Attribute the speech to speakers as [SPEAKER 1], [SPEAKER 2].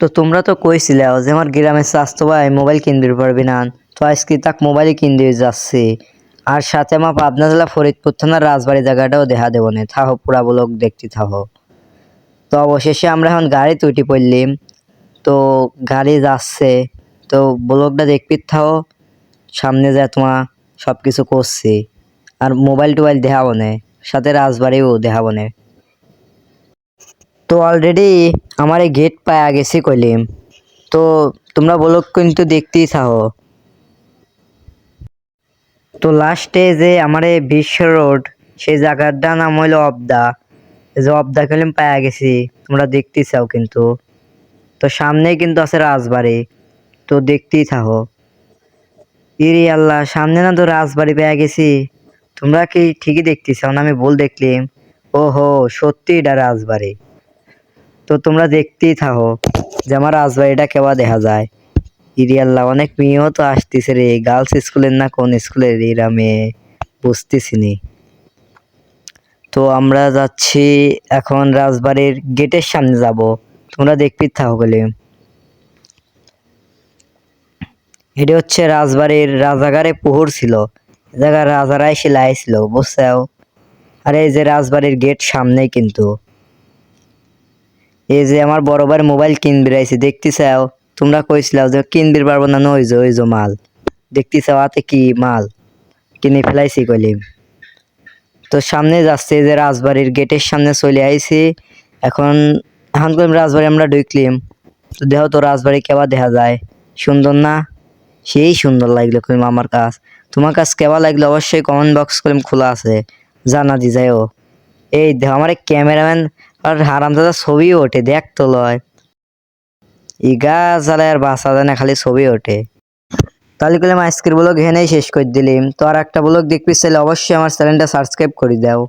[SPEAKER 1] তো তোমরা তো কইছিলে যে আমার গ্রামের স্বাস্থ্য ভাই মোবাইল কিনতে পারবি না। তো আজকে তাক মোবাইলই কিনতে যাচ্ছে। আর সাথে আমার পাবনা জেলা ফরিদপুর থানার রাজবাড়ি জায়গাটাও দেখা দেবো না। থাহো, পুরা ব্লগ দেখতে থাহো। তো অবশেষে আমরা এখন গাড়ি উঠে পড়লাম। তো গাড়ি যাচ্ছে। তো ব্লগটা দেখবি থাও সামনে যা তোমার সব কিছু করছি। আর মোবাইল টোবাইল দেখাবো না। সাথে রাজবাড়িও দেখাবো না। তো অলরেডি আমার গেট পায়া গেছি কইলিম। তো তোমরা বলো কিন্তু দেখতেই থাকো তো লাস্টে যে আমার বিশ্ব রোড সেই জায়গাটার নাম হইল অবদা। যে অবদা কলিম পায়া গেছি, তোমরা দেখতেই চাও কিন্তু। তো সামনেই কিন্তু আছে রাজবাড়ি, তো দেখতেই থাকো ইরি আল্লাহ, সামনে না তো রাজবাড়ি পেয়ে গেছি। তোমরা কি ঠিকই দেখতেছ না? আমি ভুল দেখলিম। ও হো সত্যি এটা রাজবাড়ি। তো তোমরা দেখতেই থাকো যে আমার রাজবাড়িটা কেবা দেখা যায়। ইরি আল্লাহ, অনেক মেয়েও তো আসতেছে রে। গার্লস স্কুলের না কোন স্কুলের এরা মেয়ে, বুঝতেছি নি। তো আমরা যাচ্ছি এখন রাজবাড়ির গেটের সামনে যাব। তোমরা দেখতেই থাকো বলে এটি হচ্ছে রাজবাড়ির রাজাগারে পুহুর ছিল। এ জায়গায় রাজারা এসে লাইছিল বুঝছাও আর এই যে রাজবাড়ির গেট সামনেই কিন্তু। এই যে আমার বড় ভাই মোবাইল কিনবি রাইছি দেখতে চাও তোমরা কইছিলাও যে কিনবি পারব না ওই যে ওই যে মাল। দেখতে চাও হাতে কি মাল? কিনে ফেলাইছি কইলিম। তো সামনে যাচ্ছে যে রাজবাড়ির গেটের সামনে চলে আইছি। এখন এখন কইম রাজবাড়ি আমরা ঢুকলিম। তো দেহ তো রাজবাড়ি কেবা দেখা যায়। সুন্দর না? সেই সুন্দর লাগল কইম আমার কাজ তোমার কাছ কেবা লাগল অবশ্যই কমেন্ট বক্স করিম খোলা আছে। জানা দি যাইও। এই দেহ আমার ক্যামেরাম্যান আর হারাম দাদা ছবি ওঠে, দেখ তো লয়। ইগা জ্বালায় আর বাসা যায় না, খালি ছবি ওঠে। তাহলে করলাম আজকের ব্লগ হেনেই শেষ করে দিলিম। তো আর একটা ব্লগ দেখবি চাইলে অবশ্যই আমার চ্যানেলটা সাবস্ক্রাইব করে দাও।